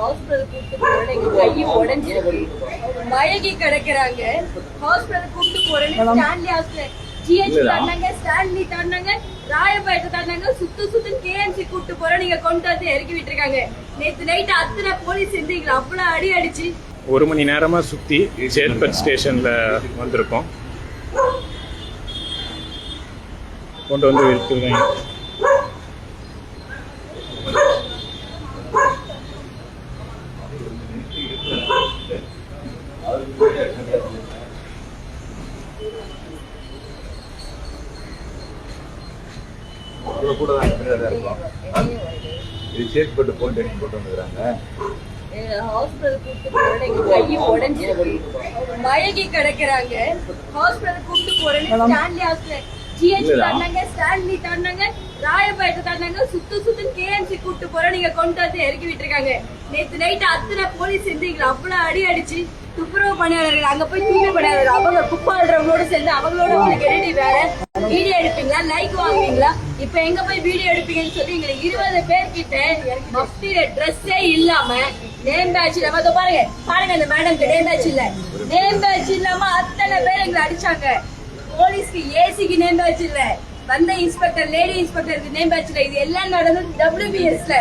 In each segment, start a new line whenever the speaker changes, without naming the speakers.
Hospital கூட்டு போறேன் எங்க கை உடைஞ்சிருக்கு. மயங்கி கிடக்குறாங்க. ஹாஸ்பிடல் கூட்டு போறேன்னு ஸ்டான்லி ஹாஸ்பிடல் ஜிஹெச் தாண்டாங்க ஸ்டான்லி தாண்டாங்க ராயப்பேட்டை தாண்டாங்க சுத்து சுத்து கேஎம்சி கூட்டு போறேன் நீங்க கொண்டு வந்து இறக்கி விட்டுருக்காங்க. நேத்து நைட் அத்தனை போலீஸ் இருந்து எங்களை அவ்வளவு அடி அடிச்சு.
ஒரு மணி நேரமா சுத்தி சேத்பட் ஸ்டேஷன்ல வந்திருக்கோம். கொண்டு வந்து விட்டுருக்காங்க
இவ்வளவு கூட தான் தான் இருக்கும். இது சேத்பட்டு போட்டு போட்டு வந்துக்கிறாங்க.
ஹாஸ்பிடல் கூட்டு போறேன் எங்க கை உடைஞ்சிருக்கு மயங்கி கிடக்குறாங்க. ஹாஸ்பிடல் கூட்டு போறேன்னு ஸ்டான்லி ஹாஸ்பிடல் ஜிஹெச் தாண்டாங்க ஸ்டான்லி தாண்டாங்க ராயப்பேட்டை தாண்டாங்க சுத்து சுத்து கேஎம்சி கூட்டு போறேன் நீங்க கொண்டு வந்து இறக்கி விட்டுருக்காங்க. நேத்து நைட் அத்தனை போலீஸ் இருந்து எங்களை அவ்வளவு அடி அடிச்சு துப்புரவு பணியாளர்கள் அங்க போய் தூய்மை பணியாளர்கள் அவங்க குப்பாடுறவங்களோட சேர்ந்து அவங்களோட உங்களுக்கு வேலை வீடியோ எடுப்பீங்களா? லைக் வாங்குவீங்களா? இப்ப எங்க போய் வீடியோ எடுப்பீங்கன்னு சொல்லி எங்களை இருபது பேர் கிட்ட ட்ரெஸ்ஸே இல்லாம நேம் பேட்ச் இல்லாம இதோ பாருங்க பாருங்க இந்த மேடம்க்கு நேம் பேட்ச் இல்ல. நேம் பேட்ச் இல்லாம அத்தனை பேர் எங்களை அடிச்சாங்க. போலீஸ்க்கு ஏசிக்கு நேம் பேட்ச் இல்ல. வந்த இன்ஸ்பெக்டர் லேடி இன்ஸ்பெக்டருக்கு நேம் பேட்ச் இல்ல. இது எல்லாம் நடந்தது டபிள்யூபிஎஸ்ல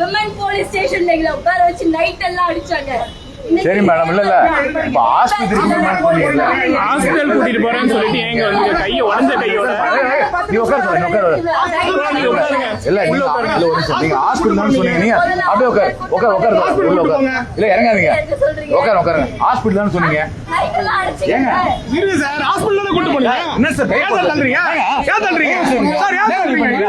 விமன் போலீஸ் ஸ்டேஷன்ல எங்களை உட்கார வச்சு நைட் எல்லாம் அடிச்சாங்க.
சரி மேடம் இல்ல இல்ல. இப்ப சொன்னீங்கல்ல
ஹாஸ்பிட்டல் கூட்டிட்டு போறேன்னு சொல்லிட்டு ஏங்க வந்து கையை உடஞ்ச கையோட
நீ உட்கார சொல்ல நீ உட்கார. இல்ல நீங்க இல்ல ஒரு நிமிஷம். நீங்க ஹாஸ்பிட்டல் தான் சொன்னீங்க. நீங்க அப்படியே உட்கார் உட்கார் உட்கார் உள்ள உட்கார். இல்ல இறங்காதீங்க. உட்கார் உட்காருங்க ஹாஸ்பிட்டல் தான் சொன்னீங்க. ஏங்க?
இருங்க சார் ஹாஸ்பிட்டல் கூட்டு போனீங்க.
என்ன சார்
ஏன் தள்ளுறீங்க? ஏன் தள்ளுறீங்க? சார் ஏன் தள்ளுறீங்க?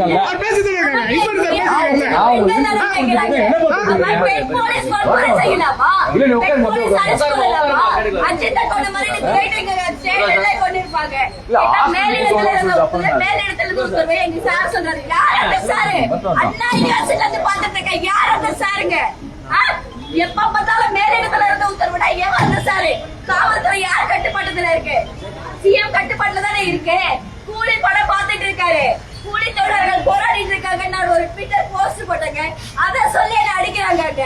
இருக்காங்க. ஏன். அவர் பேசிட்டு இருக்காங்க.
போகணும்னு
இருந்த சாருங்க? எப்ப பார்த்தாலும் மேலிடத்துல இருந்து உத்தரவுடா எவன் அந்த சாரு? காவல்துறை யார் கட்டுப்பாட்டுல இருக்கு? சிஎம் கட்டுப்பாட்டுல தானே இருக்கு. கூலி படம் பார்த்துட்டு இருக்காரு கூலி தொழிலாளர்கள் போராடிட்டு இருக்காங்க நான் ஒரு ட்விட்டர் போஸ்ட் அத சொல்லி என்ன அடிக்கிறாங்க அங்க.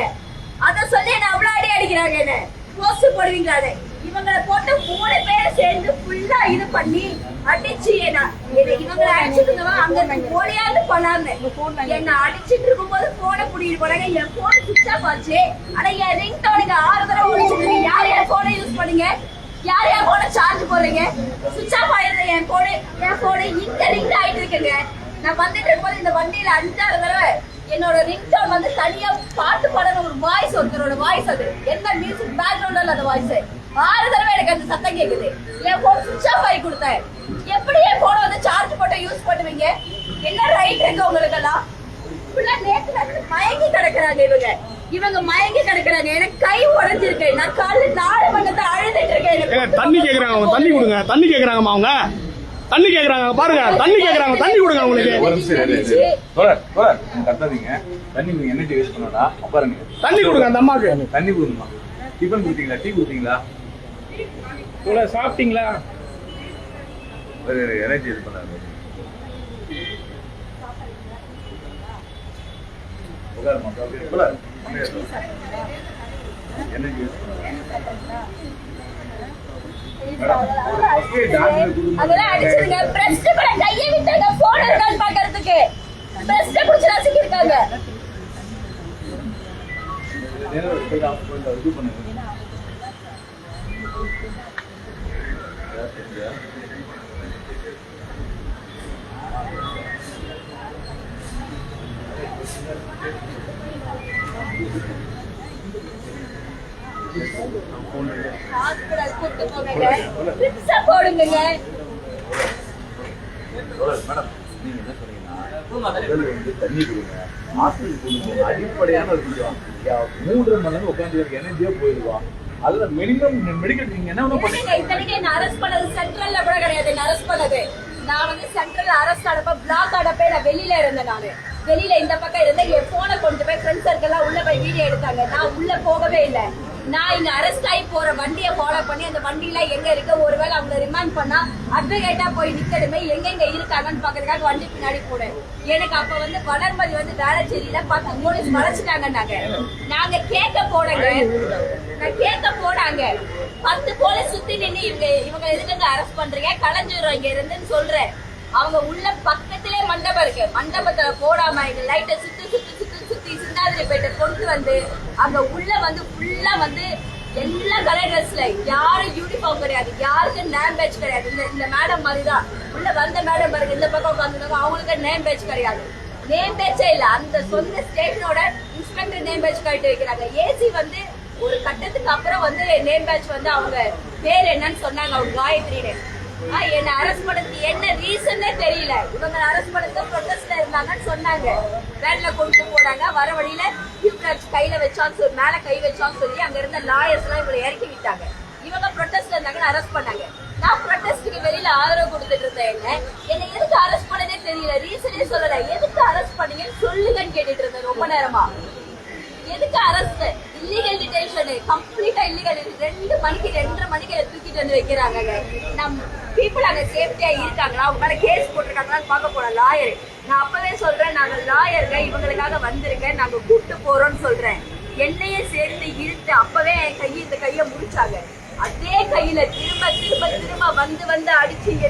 அத சொல்லி என்ன அவ்வளவு அடி அடிக்கிறாங்க என்ன. போஸ்ட் அதை? இவங்களை போட்டு மூணு பேர் சேர்ந்து ஃபுல்லா இது பண்ணி அடிச்சு என்ன என்ன- இவங்களை அடிச்சிட்டு அங்க போலியாவது பண்ணாங்க. என்ன அடிச்சிட்டு இருக்கும் போது போனை புடிக்கிட்டு போனாங்க. என் போன் சுவிச் ஆஃப் ஆச்சு. ஆனா என் ரிங் டோனுக்கு ஆறு தடவை ஒழிச்சிட்டு யார் என் போனை யூஸ் பண்ணுங்க? யார் என் போனை சார்ஜ் போடுறீங்க? சுவிச் ஆஃப் ஆயிருந்த என் போனு என் போனு இங்க ரிங் ஆயிட்டு இருக்குங்க. நான் வந்துட்டு இருக்கும்போது இந்த வண்டியில அஞ்சாறு தடவை என்னோட ரிங் டோன் வந்து தனியா பாட்டு பாடுற ஒரு வாய்ஸ் ஒருத்தரோட வாய்ஸ் அது. என்ன மியூசிக் பேக்ரவுண்ட்ல அந்த வாய்ஸ் ஆறு தடவை எனக்கு அந்த சத்தம் கேக்குது. என் போன் சுவிட்ச் ஆஃப் ஆகி கொடுத்தேன். எப்படி என் போனை வந்து சார்ஜ் போட்டு யூஸ் பண்ணுவீங்க? என்ன ரைட் இருக்கு ஃபுல்லா நேத்து நடந்து மயங்கி கிடக்குறாங்க இவங்க. இவங்க மயங்கி கிடக்குறாங்க. எனக்கு கை உடைஞ்சிருக்கு. நான் காலைல நாலு மணி நேரத்துல அழுதுட்டு இருக்கேன்.
தண்ணி கேக்குறாங்க. தண்ணி கொடுங்க. தண்ணி கேக்குறாங்கம்மா அவங்க. தண்ணி கேக்குறாங்க பாருங்க தண்ணி கேக்குறாங்க தண்ணி கொடுங்க
கத்தாதீங்க. தண்ணி என்ன டீ யூஸ் பண்ணடா உட்காருங்க.
தண்ணி கொடுங்க அந்த அம்மாக்கு
தண்ணி கொடுங்கம்மா. டிஃபன் கொடுத்தீங்களா? டீ கொடுத்தீங்களா?
இவ்வளவு சாப்பிட்டீங்களா?
ஒரு எனர்ஜி இது பண்ணாரு. எனர்ஜி யூஸ் பண்ணாரு
அதெல்லாம் அடிச்சிருங்க. பிரஸ்ட் கூட கையை விட்டாங்க போன் இருக்கான்னு பாக்குறதுக்கு பிரஸ்ட் குடிச்சு நசுக்கி இருக்காங்க
நேரம் போய் ஆஃப் பண்ணி இது பண்ணுங்க
ஹாஸ்பிடல் கூட்டு போங்க ட்ரிப்ஸா போடுங்க
மேடம் நீங்க என்ன சொன்னீங்கன்னா தண்ணி கொடுங்க ஹாஸ்பிட்டல் அடிப்படையான ஒரு விஷயம் மூன்றரை மணி நேரம் உட்காந்து எனர்ஜியா அதுல மினிமம் மெடிக்கல் நீங்க என்ன
பண்ணது சென்ட்ரல்ல கூட கிடையாது என்ன பண்ணது நான் வந்து சென்ட்ரல் அரெஸ்ட் ஆனப்ப பிளாக் ஆனப்ப நான் வெளியில இருந்தேன் நானு வெளியில இந்த பக்கம் இருந்த என் போனை கொண்டு போய் ஃப்ரெண்ட்ஸ் சர்க்கிள் உள்ள போய் வீடியோ எடுத்தாங்க நான் உள்ள போகவே இல்லை. நான் இங்க அரெஸ்ட் ஆகி போற வண்டியை ஃபாலோ பண்ணி அந்த வண்டியில எங்க இருக்கு? ஒருவேளை அவங்கள ரிமாண்ட் பண்ணா அட்வொகேட்டா போய் நிக்கணுமே எங்க எங்க இருக்காங்கன்னு பாக்குறதுக்காக வண்டி பின்னாடி போனேன். எனக்கு அப்ப வந்து வளர்மதி வந்து வேளச்சேரியில பத்து போலீஸ் வளைச்சிட்டாங்க நாங்க நாங்க கேட்க போனங்க. நான் கேட்க போனாங்க. பத்து போலீஸ் சுத்தி நின்னு இவங்க இவங்க எதுக்கு அரெஸ்ட் பண்றீங்க? கலைஞ்சிடுறோம் இங்க இருந்துன்னு சொல்றேன். அவங்க உள்ள பக்கத்திலே மண்டபம் இருக்கு. மண்டபத்துல போடாம எங்க லைட்டை சுத்தி சுத்தி சுத்தி சுத்தி போயிட்டு கொண்டு வந்து அங்க உள்ள வந்து ஃபுல்லா வந்து எல்லா கலர் ட்ரெஸ்ல யாரும் யூனிஃபார்ம் கிடையாது யாருக்கும் நேம் பேட்ச் கிடையாது. இந்த இந்த மேடம் மாதிரி தான் உள்ள வந்த மேடம் பாருங்க இந்த பக்கம் உட்காந்துருக்காங்க அவங்களுக்கு நேம் பேட்ச் கிடையாது. நேம் பேட்சே இல்ல அந்த சொந்த ஸ்டேஷனோட இன்ஸ்பெக்டர் நேம் பேட்ச் கட்டி வைக்கிறாங்க. ஏசி வந்து ஒரு கட்டத்துக்கு அப்புறம் வந்து நேம் பேட்ச் வந்து அவங்க பேர் என்னன்னு சொன்னாங்க அவங்க காயத்ரின்னு. என்ன அரெஸ்ட் பண்ணது என்ன ரீசன்னே தெரியல. இவங்க அரெஸ்ட் பண்ணது ப்ரொட்டஸ்ட்ல இருந்தாங்கன்னு சொன்னாங்க. வேன்ல கொண்டு போனாங்க. வர வழியில யூப்ராக்ஸ் கையில வச்சான்னு சொல்லி மேல கை வச்சான்னு சொல்லி அங்க இருந்த லாயர்ஸ் எல்லாம் இவங்களை இறக்கி விட்டாங்க. இவங்க ப்ரொட்டஸ்ட்ல இருந்தாங்கன்னு அரெஸ்ட் பண்ணாங்க. நான் ப்ரொட்டஸ்டுக்கு வெளியில ஆதரவு கொடுத்துட்டு இருந்தேன் என்ன? என்னை எதுக்கு அரெஸ்ட் பண்ணதே தெரியல. ரீசனே சொல்லல. எதுக்கு அரெஸ்ட் பண்ணீங்கன்னு சொல்லுங்கன்னு கேட்டுட்டு இருந்தேன் ரொம்ப நேரமா. எதுக்கு அரெஸ்ட் இல்லீகல் டிடென்ஷன் கம்ப்ளீட்டா இல்லீகல் ரெண்டு மணிக்கு ரெண்டரை மணிக்கு தூக்கிட்டு வந்து வைக்கிறாங்க. நம்ம பீப்புள் அங்க சேஃப்டியா இருக்காங்களா? அவங்க மேல கேஸ் போட்டிருக்காங்களான்னு பார்க்க போறோம். லாயர் நான் அப்பவே சொல்றேன் நாங்க லாயருங்க இவங்களுக்காக வந்திருக்கேன். நாங்க கூப்பிட்டு போறோம்னு சொல்றேன். என்னையே சேர்த்து இழுத்து அப்பவே என் கையை இந்த கையை முடிச்சாங்க. அதே கையில திரும்ப திரும்ப திரும்ப வந்து வந்து அடிச்சு இங்க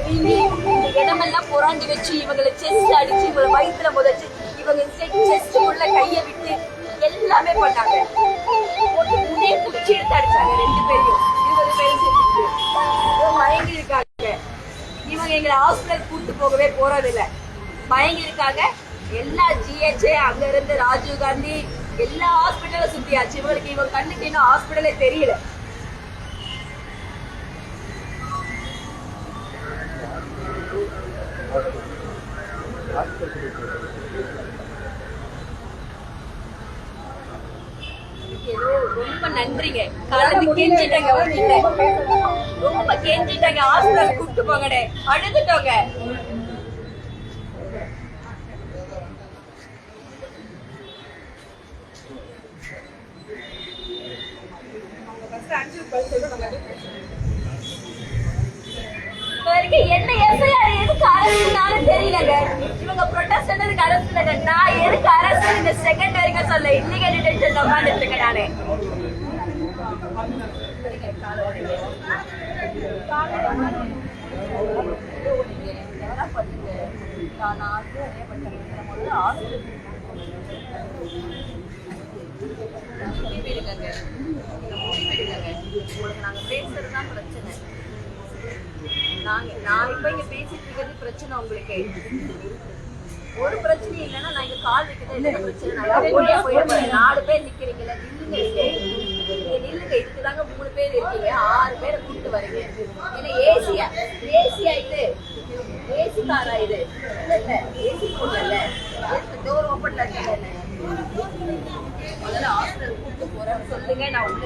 இடமெல்லாம் புறாண்டி வச்சு இவங்களை செஸ்ட் அடிச்சு இவங்களை வயிற்றுல முதச்சு இவங்க செஸ்ட் உள்ள கையை விட்டு எல்லாமே பண்ணாங்க. போட்டு முன்னே குச்சி எடுத்து அடிச்சாங்க ரெண்டு பேரையும் இருபது பேரும் சேர்த்து மயங்கி இருக்காங்க இவங்க எங்களை ஹாஸ்பிட்டல் கூட்டு போகவே போறதில்லை மயங்கி இருக்காங்க எல்லா ஜிஹெச்ஏ அங்க இருந்து ராஜீவ் காந்தி எல்லா ஹாஸ்பிட்டலும் சுத்தியாச்சு. இவங்களுக்கு இவங்க கண்ணுக்கு இன்னும் ஹாஸ்பிட்டலே தெரியல. நன்றிங்க. கலந்து கெஞ்சிட்டங்க உங்ககிட்ட ரொம்ப கெஞ்சிட்டங்க. ஹாஸ்பிட்டல் கூப்பிட்டு போங்கடே. அழுதுட்டோங்க. என்ன எஃப்ஐஆர் எதுக்கு அரசுனாலும் தெரியலங்க. இவங்க ப்ரொட்டஸ்ட் பண்ணதுக்கு அரசு இல்லைங்க நான் எதுக்கு அரசு இந்த செகண்ட் வரைக்கும் சொல்ல இன்னைக்கு டிடென்ஷன் உட்காந்துட்டு இருக்கேன் நானே. உங்களுக்கு நாங்க பேசுறது பிரச்சனை நாங்க நான் இப்ப இங்க பேசிட்டு இருக்கிறது பிரச்சனை உங்களுக்கு. ஒரு பிரச்சனையும் இல்லைன்னா நான் இங்க கால் வைக்கிறது என்ன பிரச்சனை நான் ஓடியா போயிட போறேன் நாலு பேர் நிக்கிறீங்கல்ல நில்லுங்க. நீங்க நில்லுங்க. இதுக்குதாங்க மூணு பேர் இருக்கீங்க. ஆறு பேரை கூப்பிட்டு வரீங்க. ஏன்னா ஏசியா ஏசியா இது. ஏசி காரா இது? இல்ல இல்ல. ஏசி போடல டோர் ஓப்பன்ல முதல்ல ஹாஸ்பிட்டல் கூப்பிட்டு போறேன். சொல்லுங்க நான் உள்ள